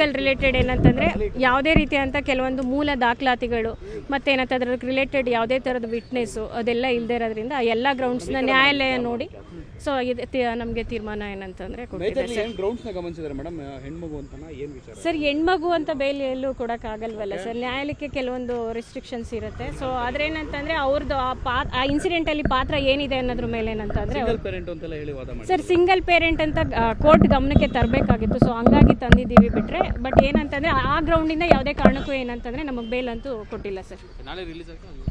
Legal related ಏನಂತಂದ್ರೆ ಯಾವುದೇ ರೀತಿಯಾದಂಥ ಕೆಲವೊಂದು ಮೂಲ ದಾಖಲಾತಿಗಳು ಮತ್ತು ಅದ್ರದ್ದು ರಿಲೇಟೆಡ್ ಯಾವುದೇ ಥರದ ವಿಟ್ನೆಸ್ಸು ಅದೆಲ್ಲ ಇಲ್ಲದೆ ಇರೋದ್ರಿಂದ ಎಲ್ಲ ಗ್ರೌಂಡ್ಸ್ನ ನ್ಯಾಯಾಲಯ ನೋಡಿ. ಸೊ ನಮಗೆ ತೀರ್ಮಾನ ಏನಂತಂದ್ರೆ ಸರ್. ಹೆಣ್ಮಗು ಅಂತ ಬೇಲಿ ಎಲ್ಲೂ ಕೊಡೋಕ್ಕಾಗಲ್ವಲ್ಲ ಸರ್. ನ್ಯಾಯಾಲಯಕ್ಕೆ ಕೆಲವೊಂದು ರೆಸ್ಟ್ರಿಕ್ಷನ್ಸ್ ಇರುತ್ತೆ. ಸೊ ಏನಂತಂದ್ರೆ ಅವ್ರದ್ದು ಆ ಪಾ ಆ ಇನ್ಸಿಡೆಂಟಲ್ಲಿ ಪಾತ್ರ ಏನಿದೆ ಅನ್ನೋದ್ರ ಮೇಲೆ ಏನಂತಂದ್ರೆ ಸರ್ ಸಿಂಗಲ್ ಪೇರೆಂಟ್ ಅಂತ ಕೋರ್ಟ್ ಗಮನಕ್ಕೆ ತರಬೇಕಾಗಿತ್ತು. ಸೊ ಹಂಗಾಗಿ ತಂದಿದ್ದೀವಿ ಬಿಟ್ರೆ ಬಟ್ ಏನಂತಂದರೆ ಆ ಗ್ರೌಂಡಿಂದ ಯಾವುದೇ ಕಾರಣಕ್ಕೂ ಏನಂತಂದರೆ ನಮಗೆ ಬೇಲ್ ಅಂತೂ ಕೊಟ್ಟಿಲ್ಲ ಸರ್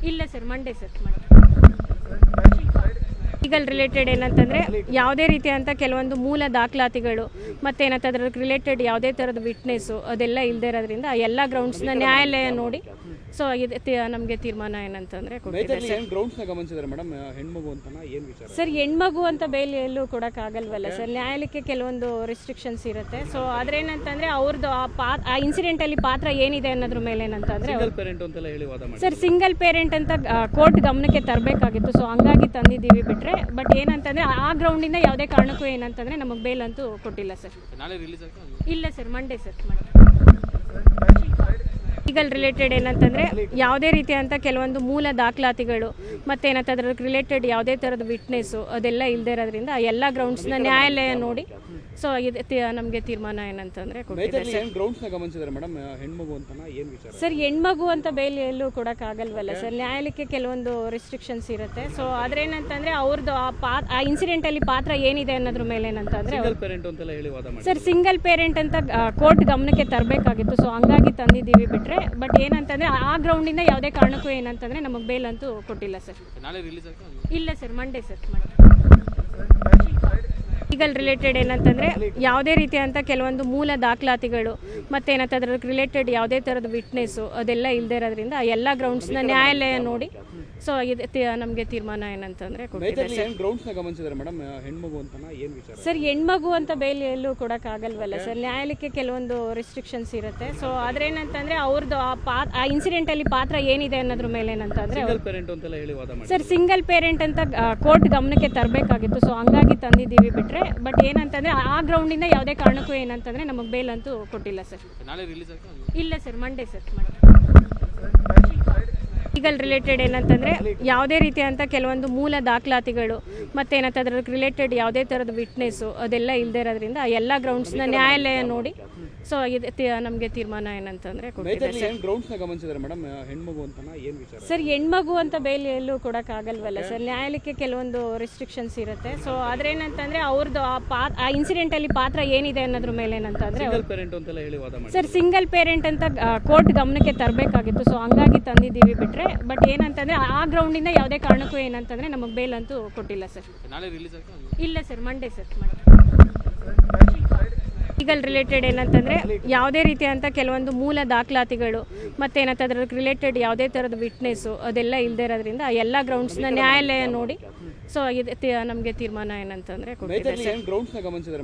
ಇಲ್ಲ sir Monday sir Monday legal related ಏನಂತಂದರೆ ಯಾವುದೇ ರೀತಿಯಾದಂಥ ಕೆಲವೊಂದು ಮೂಲ ದಾಖಲಾತಿಗಳು ಮತ್ತೆ ಏನಂತ ಅದ್ರದ್ದು ರಿಲೇಟೆಡ್ ಯಾವುದೇ ಥರದ ವಿಟ್ನೆಸ್ಸು ಅದೆಲ್ಲ ಇಲ್ಲದೆ ಇರೋದ್ರಿಂದ ಎಲ್ಲ ಗ್ರೌಂಡ್ಸ್ನ ನ್ಯಾಯಾಲಯ ನೋಡಿ. ಸೊ ನಮಗೆ ತೀರ್ಮಾನ ಏನಂತಂದರೆ ಸರ್. ಹೆಣ್ಮಗು ಅಂತ ಬೇಲಿ ಎಲ್ಲೂ ಕೊಡೋಕ್ಕಾಗಲ್ವಲ್ಲ ಸರ್. ನ್ಯಾಯಾಲಯಕ್ಕೆ ಕೆಲವೊಂದು ರೆಸ್ಟ್ರಿಕ್ಷನ್ಸ್ ಇರುತ್ತೆ. ಸೊ ಆದ್ರೇನಂತಂದರೆ ಅವ್ರದ್ದು ಆ ಪಾ ಆ ಇನ್ಸಿಡೆಂಟಲ್ಲಿ ಪಾತ್ರ ಏನಿದೆ ಅನ್ನೋದ್ರ ಮೇಲೆ ಏನಂತಂದರೆ ಸರ್ ಸಿಂಗಲ್ ಪೇರೆಂಟ್ ಅಂತ ಕೋರ್ಟ್ ಗಮನಕ್ಕೆ ತರಬೇಕಾಗಿತ್ತು. ಸೊ ಹಂಗಾಗಿ ತಂದಿದ್ದೀವಿ ಬಿಟ್ರೆ ಬಟ್ ಏನಂತಂದ್ರೆ ಆ ಗ್ರೌಂಡಿಂದ ಯಾವುದೇ ಕಾರಣಕ್ಕೂ ಏನಂತಂದ್ರೆ ನಮಗೆ ಬೇಲ್ ಅಂತೂ ಕೊಟ್ಟಿಲ್ಲ ಸರ್ ಇಲ್ಲ sir Monday sir Monday legal related ಏನಂತಂದ್ರೆ ಯಾವುದೇ ರೀತಿಯಾದಂಥ ಕೆಲವೊಂದು ಮೂಲ ದಾಖಲಾತಿಗಳು ಮತ್ತೆ ಏನಂತ ಅದ್ರ ರಿಲೇಟೆಡ್ ಯಾವುದೇ ಥರದ ವಿಟ್ನೆಸ್ಸು ಅದೆಲ್ಲ ಇಲ್ಲದೆ ಇರೋದ್ರಿಂದ ಎಲ್ಲ ಗ್ರೌಂಡ್ಸ್ನ ನ್ಯಾಯಾಲಯ ನೋಡಿ. ಸೊ ಇದು ನಮಗೆ ತೀರ್ಮಾನ ಏನಂತಂದ್ರೆ ಸರ್ ಹೆಣ್ಮಗು ಅಂತ ಬೇಲಿ ಎಲ್ಲೂ ಕೊಡೋಕ್ಕಾಗಲ್ವಲ್ಲ ಸರ್? ನ್ಯಾಯಾಲಯಕ್ಕೆ ಕೆಲವೊಂದು ರೆಸ್ಟ್ರಿಕ್ಷನ್ಸ್ ಇರುತ್ತೆ. ಸೊ ಏನಂತಂದ್ರೆ ಅವ್ರದ್ದು ಆ ಪಾ ಆ ಇನ್ಸಿಡೆಂಟಲ್ಲಿ ಪಾತ್ರ ಏನಿದೆ ಅನ್ನೋದ್ರ ಮೇಲೆ ಏನಂತಂದ್ರೆ ಸರ್ ಸಿಂಗಲ್ ಪೇರೆಂಟ್ ಅಂತ ಕೋರ್ಟ್ ಗಮನಕ್ಕೆ ತರಬೇಕಾಗಿತ್ತು. ಸೊ ಹಂಗಾಗಿ ತಂದಿದ್ದೀವಿ ಬಿಟ್ರೆ ಬಟ್ ಏನಂತಂದ್ರೆ ಆ ಗ್ರೌಂಡಿಂದ ಯಾವುದೇ ಕಾರಣಕ್ಕೂ ಏನಂತಂದ್ರೆ ನಮಗೆ ಬೇಲ್ ಅಂತೂ ಕೊಟ್ಟಿಲ್ಲ ಸರ್ ಇಲ್ಲ sir Monday sir Monday legal related ಏನಂತಂದ್ರೆ ಯಾವುದೇ ರೀತಿಯಂತ ಕೆಲವೊಂದು ಮೂಲ ದಾಖಲಾತಿಗಳು ಮತ್ತೆ ಏನಂತ ಅದ್ರ ರಿಲೇಟೆಡ್ ಯಾವುದೇ ಥರದ ವಿಟ್ನೆಸ್ಸು ಅದೆಲ್ಲ ಇಲ್ಲದೆ ಇರೋದ್ರಿಂದ ಎಲ್ಲ ಗ್ರೌಂಡ್ಸ್ನ ನ್ಯಾಯಾಲಯ ನೋಡಿ. ಸೊ ನಮಗೆ ತೀರ್ಮಾನ ಏನಂತಂದ್ರೆ ಸರ್ ಹೆಣ್ಮಗು ಅಂತ ಬೇಲಿ ಎಲ್ಲೂ ಆಗಲ್ವಲ್ಲ ಸರ್ ನ್ಯಾಯಾಲಯಕ್ಕೆ ಕೆಲವೊಂದು ರೆಸ್ಟ್ರಿಕ್ಷನ್ಸ್ ಇರುತ್ತೆ. ಸೊ ಏನಂತಂದ್ರೆ ಅವ್ರದ್ದು ಆ ಪಾ ಆ ಇನ್ಸಿಡೆಂಟಲ್ಲಿ ಪಾತ್ರ ಏನಿದೆ ಅನ್ನೋದ್ರ ಮೇಲೆ ಏನಂತಂದ್ರೆ ಸರ್ ಸಿಂಗಲ್ ಪೇರೆಂಟ್ ಅಂತ ಕೋರ್ಟ್ ಗಮನಕ್ಕೆ ತರಬೇಕಾಗಿತ್ತು. ಸೊ ಹಂಗಾಗಿ ತಂದಿದ್ದೀವಿ ಬಿಟ್ರೆ ಬಟ್ ಏನಂತಂದ್ರೆ ಆ ಗ್ರೌಂಡಿಂದ ಯಾವುದೇ ಕಾರಣಕ್ಕೂ ಏನಂತಂದ್ರೆ ನಮಗೆ ಬೇಲ್ ಅಂತೂ ಕೊಟ್ಟಿಲ್ಲ ಸರ್ ಇಲ್ಲ sir Monday sir Monday legal related ಏನಂತಂದರೆ ಯಾವುದೇ ರೀತಿಯಾದಂಥ ಕೆಲವೊಂದು ಮೂಲ ದಾಖಲಾತಿಗಳು ಮತ್ತೇನಂತ ಅದ್ರ ರಿಲೇಟೆಡ್ ಯಾವುದೇ ಥರದ ವಿಟ್ನೆಸ್ಸು ಅದೆಲ್ಲ ಇಲ್ಲದೆ ಇರೋದ್ರಿಂದ ಎಲ್ಲ ಗ್ರೌಂಡ್ಸ್ನ ನ್ಯಾಯಾಲಯ ನೋಡಿ. ಸೊ ನಮಗೆ ತೀರ್ಮಾನ ಏನಂತಂದರೆ ಸರ್ ಹೆಣ್ಮಗು ಅಂತ ಬೇಲಿ ಎಲ್ಲೂ ಕೊಡೋಕ್ಕಾಗಲ್ವಲ್ಲ ಸರ್. ನ್ಯಾಯಾಲಯಕ್ಕೆ ಕೆಲವೊಂದು ರೆಸ್ಟ್ರಿಕ್ಷನ್ಸ್ ಇರುತ್ತೆ. ಸೊ ಏನಂತಂದ್ರೆ ಅವ್ರದ್ದು ಆ ಪಾ ಆ ಇನ್ಸಿಡೆಂಟಲ್ಲಿ ಪಾತ್ರ ಏನಿದೆ ಅನ್ನೋದ್ರ ಮೇಲೆ ಏನಂತಂದರೆ ಸರ್ ಸಿಂಗಲ್ ಪೇರೆಂಟ್ ಅಂತ ಕೋರ್ಟ್ ಗಮನಕ್ಕೆ ತರಬೇಕಾಗಿತ್ತು. ಸೊ ಹಂಗಾಗಿ ತಂದಿದ್ದೀವಿ ಬಟ್ ಏನಂತಂದರೆ ಆ ಗ್ರೌಂಡಿಂದ ಯಾವುದೇ ಕಾರಣಕ್ಕೂ ಏನಂತಂದರೆ ನಮಗೆ ಬೇಲ್ ಅಂತೂ ಕೊಟ್ಟಿಲ್ಲ ಸರ್ ಇಲ್ಲ sir Monday sir Monday legal related ಏನಂತಂದರೆ ಯಾವುದೇ ರೀತಿಯಾದಂಥ ಕೆಲವೊಂದು ಮೂಲ ದಾಖಲಾತಿಗಳು ಮತ್ತೇನಂತ ಅದ್ರ ರಿಲೇಟೆಡ್ ಯಾವುದೇ ಥರದ ವಿಟ್ನೆಸ್ಸು ಅದೆಲ್ಲ ಇಲ್ಲದೆ ಇರೋದ್ರಿಂದ ಎಲ್ಲ ಗ್ರೌಂಡ್ಸ್ನ ನ್ಯಾಯಾಲಯ ನೋಡಿ ಸೊ ಇದು ನಮಗೆ ತೀರ್ಮಾನ ಏನಂತಂದರೆ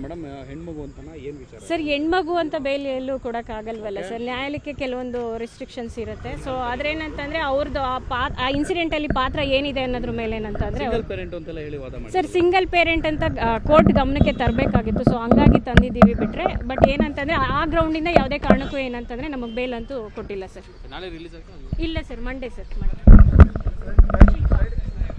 ಮೇಡಮ್ ಹೆಣ್ಮಗು ಏನು ವಿಚಾರ? ಸರ್ ಹೆಣ್ಮಗು ಅಂತ ಬೇಲಿ ಎಲ್ಲೂ ಕೊಡೋಕ್ಕಾಗಲ್ವಲ್ಲ ಸರ್. ನ್ಯಾಯಾಲಯಕ್ಕೆ ಕೆಲವೊಂದು ರೆಸ್ಟ್ರಿಕ್ಷನ್ಸ್ ಇರುತ್ತೆ. ಸೊ ಆದ್ರೇನಂತಂದರೆ ಅವ್ರದ್ದು ಆ ಪಾತ್ ಆ ಇನ್ಸಿಡೆಂಟಲ್ಲಿ ಪಾತ್ರ ಏನಿದೆ ಅನ್ನೋದ್ರ ಮೇಲೆ ಏನಂತಂದರೆ ಸಿಂಗಲ್ ಪೇರೆಂಟ್ ಅಂತೆಲ್ಲ ಹೇಳಿ ವಾದ ಮಾಡಿ ಸರ್ ಸಿಂಗಲ್ ಪೇರೆಂಟ್ ಅಂತ ಕೋರ್ಟ್ ಗಮನಕ್ಕೆ ತರಬೇಕಾಗಿತ್ತು. ಸೊ ಹಂಗಾಗಿ ತಂದಿದ್ದೀವಿ ಬಿಟ್ರೆ. ಬಟ್ ಏನಂತಂದರೆ ಆ ಗ್ರೌಂಡಿಂದ ಯಾವುದೇ ಕಾರಣಕ್ಕೂ ಏನಂತಂದರೆ ನಮಗೆ ಬೇಲ್ ಅಂತೂ ಕೊಟ್ಟಿಲ್ಲ ಸರ್. ನಾಳೆ ರಿಲೀಸ್ ಆಗ್ತಾ ಇಲ್ಲ ಸರ್ ಮಂಡೇ ಸರ್ ಮಂಡೇ